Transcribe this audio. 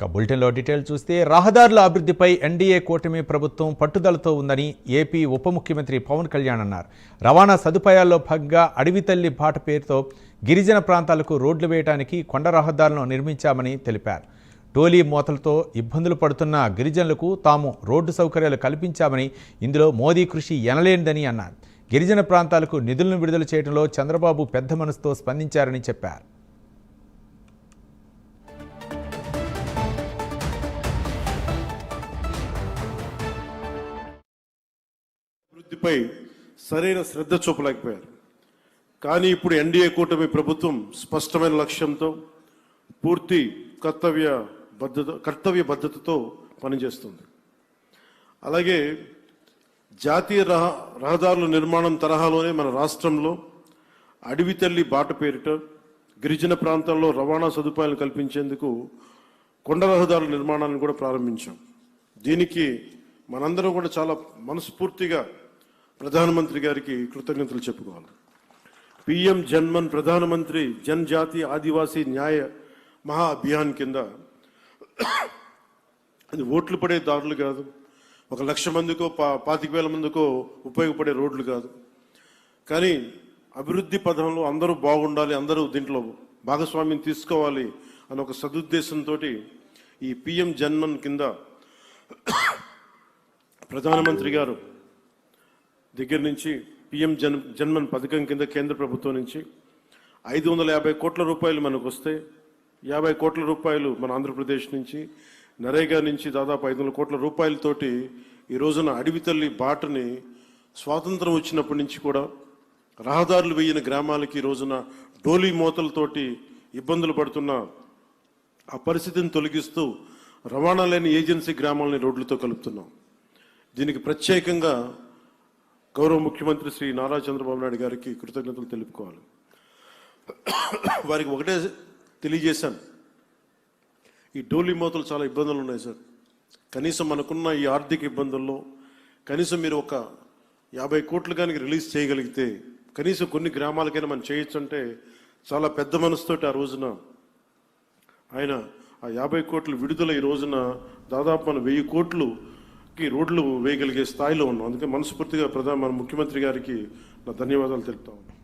ఇక బులెటిన్లో డీటెయిల్ చూస్తే రహదారుల అభివృద్ధిపై ఎన్డీఏ కూటమి ప్రభుత్వం పట్టుదలతో ఉందని ఏపీ ఉప ముఖ్యమంత్రి పవన్ కళ్యాణ్ అన్నారు. రవాణా సదుపాయాల్లో భాగంగా అడవితల్లి బాట పేరుతో గిరిజన ప్రాంతాలకు రోడ్లు వేయడానికి కొండ రహదారులను నిర్మించామని తెలిపారు. టోలీ మోతలతో ఇబ్బందులు పడుతున్న గిరిజనులకు తాము రోడ్డు సౌకర్యాలు కల్పించామని ఇందులో మోదీ కృషి ఎనలేనిదని అన్నారు. గిరిజన ప్రాంతాలకు నిధులను విడుదల చేయడంలో చంద్రబాబు పెద్ద మనసుతో స్పందించారని చెప్పారు. అభివృద్ధిపై సరైన శ్రద్ధ చూపలేకపోయారు. కానీ ఇప్పుడు ఎన్డీఏ కూటమి ప్రభుత్వం స్పష్టమైన లక్ష్యంతో పూర్తి కర్తవ్య బద్ధత కర్తవ్య బద్ధతతో పనిచేస్తుంది. అలాగే జాతీయ రహ రహదారుల నిర్మాణం తరహాలోనే మన రాష్ట్రంలో అడవి తల్లి బాట పేరిట గిరిజన ప్రాంతాల్లో రవాణా సదుపాయాలు కల్పించేందుకు కొండ రహదారుల నిర్మాణాన్ని కూడా ప్రారంభించాం. దీనికి మనందరం కూడా చాలా మనస్ఫూర్తిగా ప్రధానమంత్రి గారికి కృతజ్ఞతలు చెప్పుకోవాలి. పిఎం జన్మన్ ప్రధానమంత్రి జన్జాతి ఆదివాసీ న్యాయ మహా అభియాన్ కింద అది ఓట్లు పడే దారులు కాదు. ఒక లక్ష మందికో పా పాతిక వేల మందికో ఉపయోగపడే రోడ్లు కాదు. కానీ అభివృద్ధి పథంలో అందరూ బాగుండాలి అందరూ దీంట్లో భాగస్వామ్యం తీసుకోవాలి అని ఒక సదుద్దేశంతో ఈ పిఎం జన్మన్ కింద ప్రధానమంత్రి గారు దగ్గర నుంచి పిఎం జన్ జన్మన్ పథకం కింద కేంద్ర ప్రభుత్వం నుంచి ఐదు వందల యాభై కోట్ల రూపాయలు మనకు వస్తే యాభై కోట్ల రూపాయలు మన ఆంధ్రప్రదేశ్ నుంచి నరేగా నుంచి దాదాపు ఐదు వందల కోట్ల రూపాయలతోటి ఈ రోజున అడవి తల్లి బాటని స్వాతంత్రం వచ్చినప్పటి నుంచి కూడా రహదారులు వేయని గ్రామాలకి ఈ రోజున డోలీ మూతలతోటి ఇబ్బందులు పడుతున్న ఆ పరిస్థితిని తొలగిస్తూ రవాణా లేని ఏజెన్సీ గ్రామాలని రోడ్లతో కలుపుతున్నాం. దీనికి ప్రత్యేకంగా గౌరవ ముఖ్యమంత్రి శ్రీ నారా చంద్రబాబు నాయుడు గారికి కృతజ్ఞతలు తెలుపుకోవాలి. వారికి ఒకటే తెలియజేశాను. ఈ డోలీ మూతలు చాలా ఇబ్బందులు ఉన్నాయి సార్. కనీసం మనకున్న ఈ ఆర్థిక ఇబ్బందుల్లో కనీసం మీరు ఒక యాభై కోట్లు కానీ రిలీజ్ చేయగలిగితే కనీసం కొన్ని గ్రామాలకైనా మనం చేయొచ్చు అంటే చాలా పెద్ద మనసుతోటి ఆ రోజున ఆయన ఆ యాభై కోట్లు విడుదల ఈ రోజున దాదాపు మన వెయ్యి కోట్లు కి రోడ్లు వేయగలిగే స్థాయిలో ఉన్నాం. అందుకే మనస్ఫూర్తిగా ప్రధాన మన ముఖ్యమంత్రి గారికి నా ధన్యవాదాలు తెలుపుతా ఉన్నాను.